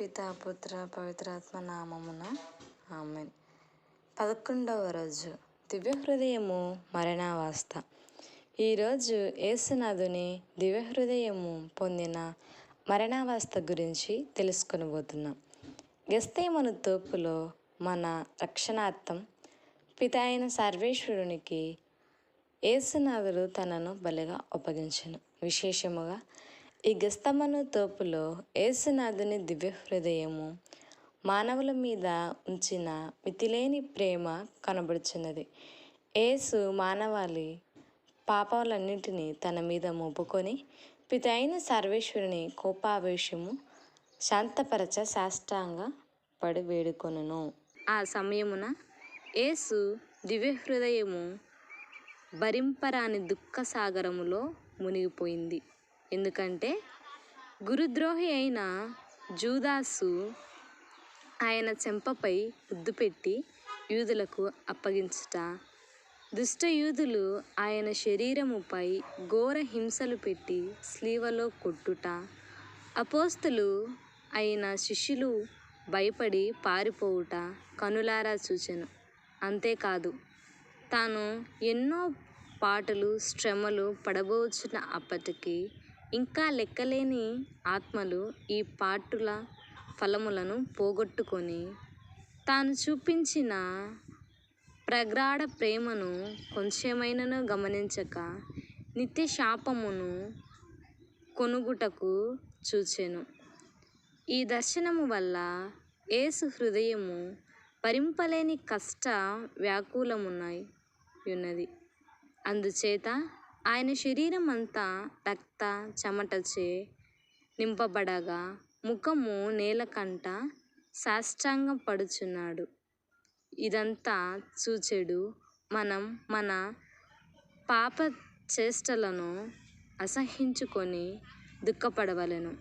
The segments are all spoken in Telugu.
పితా పుత్ర పవిత్రాత్మ నామమున ఆమెన్. పదకొండవ రోజు. దివ్య హృదయము మరణావస్థ. ఈరోజు ఏసునాథుని దివ్య హృదయము పొందిన మరణావస్థ గురించి తెలుసుకొనబోతున్నాం. గస్తేమను తోపులో మన రక్షణార్థం పిత అయిన సర్వేశ్వరునికి యేసునాథుడు తనను బలిగా అప్పగించను. విశేషముగా ఈ గస్తమను తోపులో ఏసునాథుని దివ్య హృదయము మానవుల మీద ఉంచిన మితిలేని ప్రేమ కనబడుచున్నది. ఏసు మానవాళి పాపాలన్నింటినీ తన మీద మోపుకొని పితైన సర్వేశ్వరుని కోపావేశము శాంతపరచ సాష్టాంగ పడి వేడుకొనును. ఆ సమయమున ఏసు దివ్య హృదయము భరింపరాని దుఃఖ సాగరములో మునిగిపోయింది. ఎందుకంటే గురుద్రోహి అయిన జూదాసు ఆయన చెంపపై ముద్దు పెట్టి యూదులకు అప్పగించుట. దుష్ట యూదులు ఆయన శరీరముపై ఘోర హింసలు పెట్టి స్లీవలో కొట్టుట. అపోస్తులు అయిన శిష్యులు భయపడి పారిపోవుట కనులారా చూచెను. అంతేకాదు తాను ఎన్నో పాటలు శ్రమలు పడబోచున అప్పటికి ఇంకా లెక్కలేని ఆత్మలు ఈ పాటుల ఫలములను పోగొట్టుకొని తాను చూపించిన ప్రగాఢ ప్రేమను కొంచెమైనను గమనించక నిత్య శాపమును కొనుగుటకు చూచెను. ఈ దర్శనము వల్ల యేసు హృదయము భరింపలేని కష్ట వ్యాకులమున్నాయి ఉన్నది. అందుచేత ఆయన శరీరం అంతా రక్త చెమటచే నింపబడగా ముఖము నేలకంట సాష్టాంగం పడుచున్నాడు ఇదంతా చూచెడు మనం మన పాప చేష్టలను అసహించుకొని దుఃఖపడవలెను.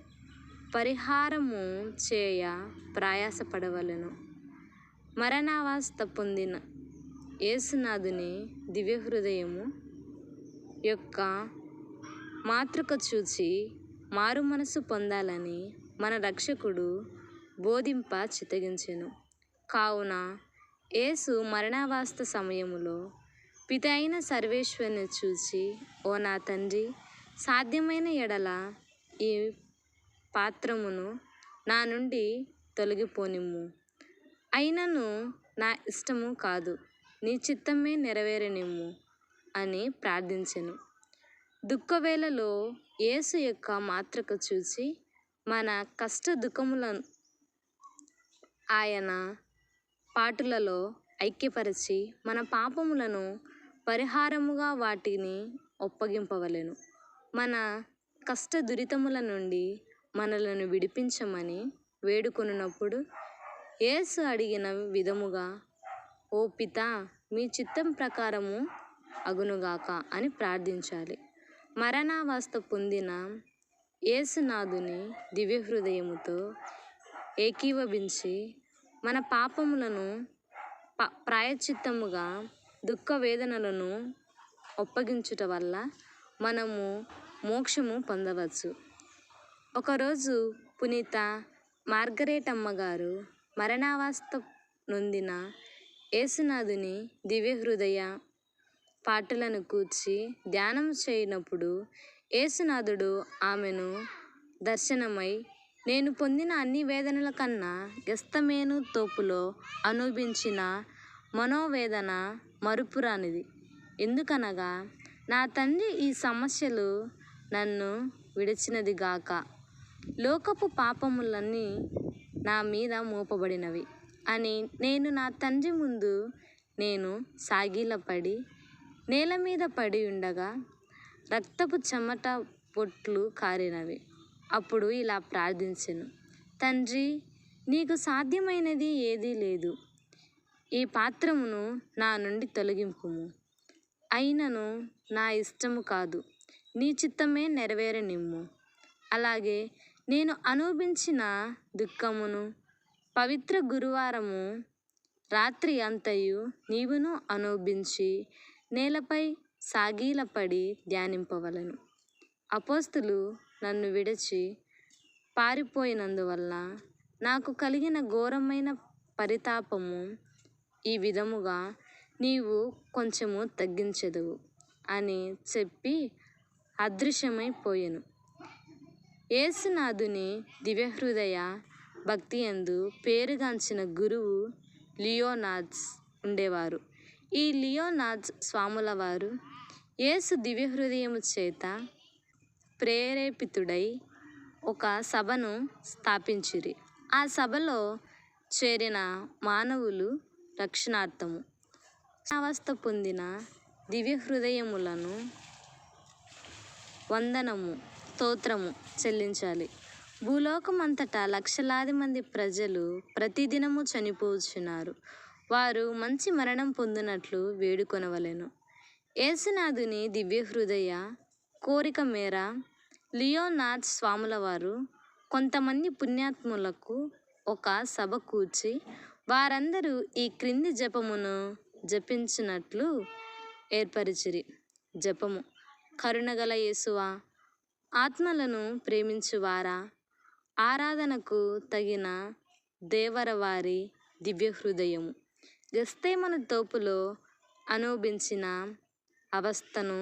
పరిహారము చేయ ప్రయాసపడవలెను. మరణావస్థ పొందిన యేసునాథుని దివ్య హృదయము యొక్క మాతృక చూచి మారు మనసు పొందాలని మన రక్షకుడు బోధింప చిత్తగించెను కావున యేసు మరణావస్థ సమయములో పిత అయిన సర్వేశ్వరుని చూచి ఓ నా తండ్రి సాధ్యమైన ఎడల ఈ పాత్రమును నా నుండి తొలగిపోనిమ్ము. అయినను నా ఇష్టము కాదు నీ చిత్తమే నెరవేరనిమ్ము. అని ప్రార్థించెను. దుఃఖవేళలో యేసు యొక్క మాత్రక చూచి మన కష్ట దుఃఖములను ఆయన పాటులలో ఐక్యపరిచి మన పాపములను పరిహారముగా వాటిని ఒప్పగింపవలెను. మన కష్ట దురితముల నుండి మనలను విడిపించమని వేడుకొనున్నప్పుడు యేసు అడిగిన విధముగా ఓ పితా మీ చిత్తం ప్రకారము అగునుగాక అని ప్రార్థించాలి. మరణావస్థ పొందిన ఏసునాథుని దివ్య హృదయముతో ఏకీభవించి మన పాపములను ప ప్రాయచిత్తముగా దుఃఖ వేదనలను ఒప్పగించుట వల్ల మనము మోక్షము పొందవచ్చు. ఒకరోజు పునీత మార్గరేట్ అమ్మగారు మరణావస్థ నొందిన యేసునాథుని దివ్య హృదయ పాటలను కూర్చి ధ్యానం చేయనప్పుడు యేసునాథుడు ఆమెను దర్శనమై నేను పొందిన అన్ని వేదనల కన్నా గెస్తమేను తోపులో అనుభవించిన మనోవేదన మరుపురానిది ఎందుకనగా నా తండ్రి ఈ సమస్యలు నన్ను విడిచినది గాక. లోకపు పాపములన్నీ నా మీద మోపబడినవి అని నేను నా తండ్రి ముందు నేను సాగిలపడి నేల మీద పడి ఉండగా రక్తపు చెమట బొట్లు కారినవి. అప్పుడు ఇలా ప్రార్థించెను. తండ్రి నీకు సాధ్యమైనది ఏదీ లేదు. ఈ పాత్రమును నా నుండి తొలగింపుము. అయినను నా ఇష్టము కాదు. నీ చిత్తమే నెరవేరనిమ్ము. అలాగే నేను అనుభవించిన దుఃఖమును పవిత్ర గురువారము రాత్రి అంతయు నీవును అనుభవించి నేలపై సాగిలపడి ధ్యానింపవలను. అపోస్తులు నన్ను విడిచి పారిపోయినందువల్ల నాకు కలిగిన ఘోరమైన పరితాపము ఈ విధముగా నీవు కొంచెము తగ్గించెదవు అని చెప్పి అదృశ్యమైపోయెను. యేసునాథుని దివ్యహృదయ భక్తియందు పేరుగాంచిన గురువు లియోనార్డ్స్ ఉండేవారు. ఈ లియోనాజ్ స్వాముల వారు యేసు దివ్యహృదయము చేత ప్రేరేపితుడై ఒక సభను స్థాపించిరి. ఆ సభలో చేరిన మానవులు రక్షణార్థము. అవస్థ పొందిన దివ్యహృదయములను వందనము స్తోత్రము చెల్లించాలి. భూలోకమంతటా లక్షలాది మంది ప్రజలు ప్రతిదినము చనిపోచున్నారు. వారు మంచి మరణం పొందినట్లు వేడుకొనవలెను. ఏసునాథుని దివ్యహృదయ కోరిక మేర లియోనాథ్ స్వాముల వారు కొంతమంది పుణ్యాత్ములకు ఒక సభ కూర్చి వారందరూ ఈ క్రింది జపమును జపించినట్లు ఏర్పరిచిరి. జపము. కరుణగల యేసువా ఆత్మలను ప్రేమించువారా? ఆరాధనకు తగిన దేవరవారి దివ్యహృదయము. గస్తేమను తోపులో అనుభవించిన అవస్థను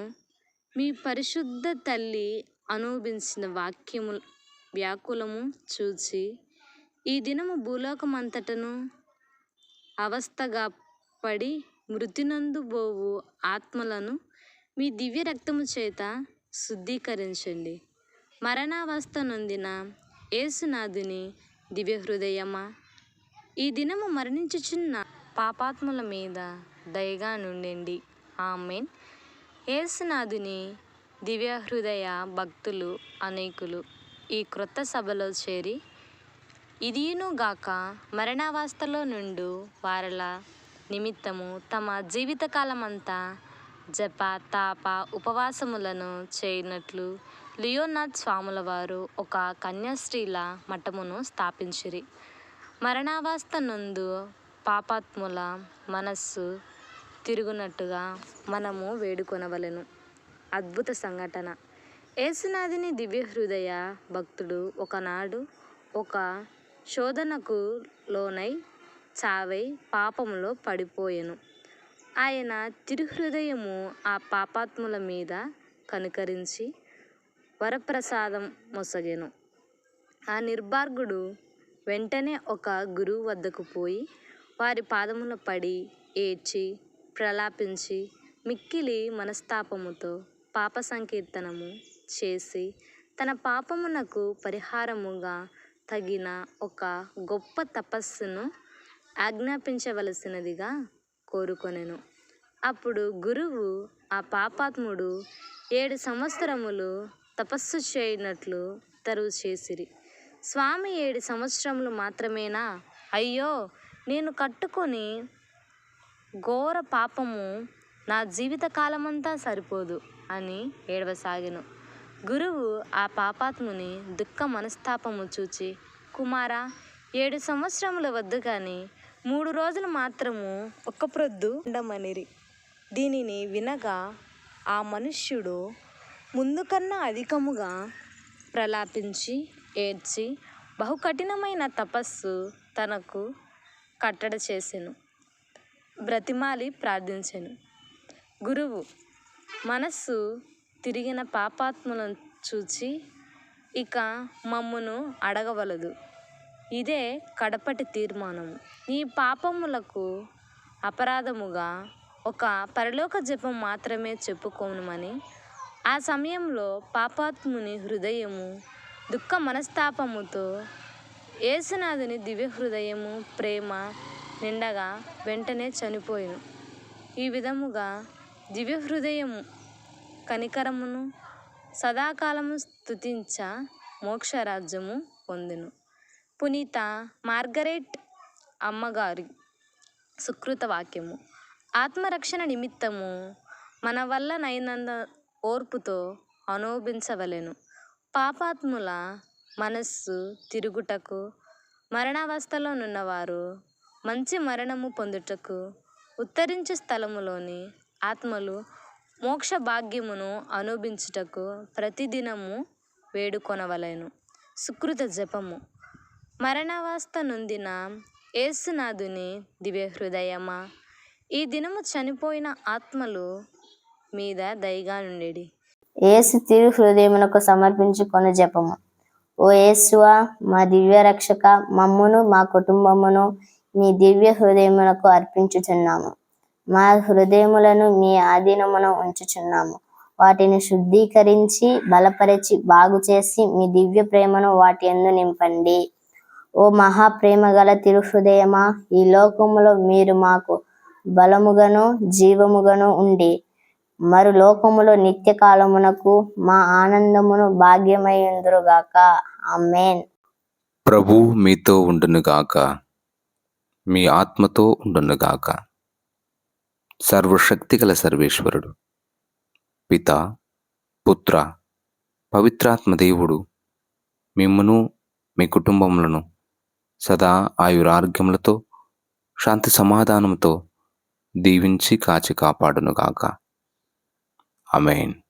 మీ పరిశుద్ధ తల్లి అనుభవించిన వాక్యము వ్యాకులము చూచి ఈ దినము భూలోకమంతటను అవస్థగా పడి మృతినందు బోవు ఆత్మలను మీ దివ్య రక్తము చేత శుద్ధీకరించండి. మరణావస్థ నొందిన ఏసునాథుని దివ్య హృదయమా ఈ దినము మరణించుచున్న పాపాత్ముల మీద దయగా నుండండి. ఆమెన్. యేసునాథుని దివ్యహృదయ భక్తులు అనేకులు ఈ క్రొత్త సభలో చేరి ఇదియునుగాక మరణావస్థలో నుండు వారల నిమిత్తము తమ జీవితకాలమంతా జప తాప ఉపవాసములను చేయనట్లు లియోనాథ్ స్వాముల వారు ఒక కన్యాస్త్రీల మఠమును స్థాపించిరి. మరణావస్థ నందు పాపాత్ముల మనస్సు తిరుగునట్టుగా మనము వేడుకొనవలెను. అద్భుత సంఘటన. యేసునాథుని దివ్యహృదయ భక్తుడు ఒకనాడు ఒక శోధనకు లోనై చావై పాపములో పడిపోయెను. ఆయన తిరుహృదయము ఆ పాపాత్ముల మీద కనుకరించి వరప్రసాదం మొసగెను. ఆ నిర్భార్గుడు వెంటనే ఒక గురువు వద్దకు పోయి వారి పాదముల పడి ఏడ్చి ప్రలాపించి మిక్కిలి మనస్తాపముతో పాప సంకీర్తనము చేసి తన పాపమునకు పరిహారముగా తగిన ఒక గొప్ప తపస్సును ఆజ్ఞాపించవలసినదిగా కోరుకొనెను. అప్పుడు గురువు ఆ పాపాత్ముడు ఏడు సంవత్సరములు తపస్సు చేయనట్లు తరువు చేసిరి. స్వామి ఏడు సంవత్సరములు మాత్రమేనా? అయ్యో నేను కట్టుకొని ఘోర పాపము నా జీవిత కాలమంతా సరిపోదు అని ఏడవసాగెను. గురువు ఆ పాపాత్ముని దుఃఖ మనస్తాపము చూచి కుమారా ఏడు సంవత్సరముల వద్దు కానీ మూడు రోజులు మాత్రము ఒక్క ప్రొద్దు ఉండమనిరి. దీనిని వినగా ఆ మనుష్యుడు ముందు కన్నా అధికముగా ప్రలాపించి ఏడ్చి బహు కఠినమైన తపస్సు తనకు కట్టడ చేసెను. బ్రతిమాలి ప్రార్థించెను. గురువు మనస్సు తిరిగిన పాపాత్ములను చూచి ఇక మమ్మును అడగవలదు. ఇదే కడపటి తీర్మానం. ఈ పాపములకు అపరాధముగా ఒక పరలోక జపం మాత్రమే చెప్పుకోనుమని ఆ సమయంలో పాపాత్ముని హృదయము దుఃఖ మనస్తాపముతో యేసునాథుని దివ్య హృదయము ప్రేమ నిండగా వెంటనే చనిపోయిను. ఈ విధముగా దివ్య హృదయము కనికరమును సదాకాలము స్తుతించ మోక్షరాజ్యము పొందును. పునీత మార్గరెట్ అమ్మగారి సుకృత వాక్యము. ఆత్మరక్షణ నిమిత్తము మన వల్ల నైనంద ఓర్పుతో అనుభవించవలెను పాపాత్ముల మనస్సు తిరుగుటకు మరణావస్థలో నున్నవారు మంచి మరణము పొందుటకు ఉత్తరించు స్థలములోని ఆత్మలు మోక్ష భాగ్యమును అనుభవించుటకు ప్రతిదినము వేడుకొనవలెను. సుకృత జపము. మరణావస్థ నొందిన ఏసునాథుని దివ్య హృదయమా ఈ దినము చనిపోయిన ఆత్మలు మీద దయగా నుండి ఏసు తిరు హృదయమునకు సమర్పించుకొని జపము. ఓ యేసువ మా దివ్య రక్షక మమ్మును మా కుటుంబమును మీ దివ్య హృదయములకు అర్పించుచున్నాము. మా హృదయములను మీ ఆధీనమున ఉంచుచున్నాము. వాటిని శుద్ధీకరించి బలపరిచి బాగు చేసి మీ దివ్య ప్రేమను వాటి ఎందు నింపండి. ఓ మహా ప్రేమ గల తిరు హృదయమా ఈ లోకములో మీరు మాకు బలముగను జీవముగను ఉండి మరు లోకములో నిత్య కాలమునకు మా ఆనందమును భాగ్యమయ్యుందురుగాక ఆమేన్. ప్రభు మీతో ఉండునుగాక. మీ ఆత్మతో ఉండునుగాక. సర్వశక్తిగల సర్వేశ్వరుడు పిత పుత్ర పవిత్రాత్మ దేవుడు మిమ్మను మీ కుటుంబములను సదా ఆయురారోగ్యములతో శాంతి సమాధానంతో దీవించి కాచి కాపాడునుగాక. Amen.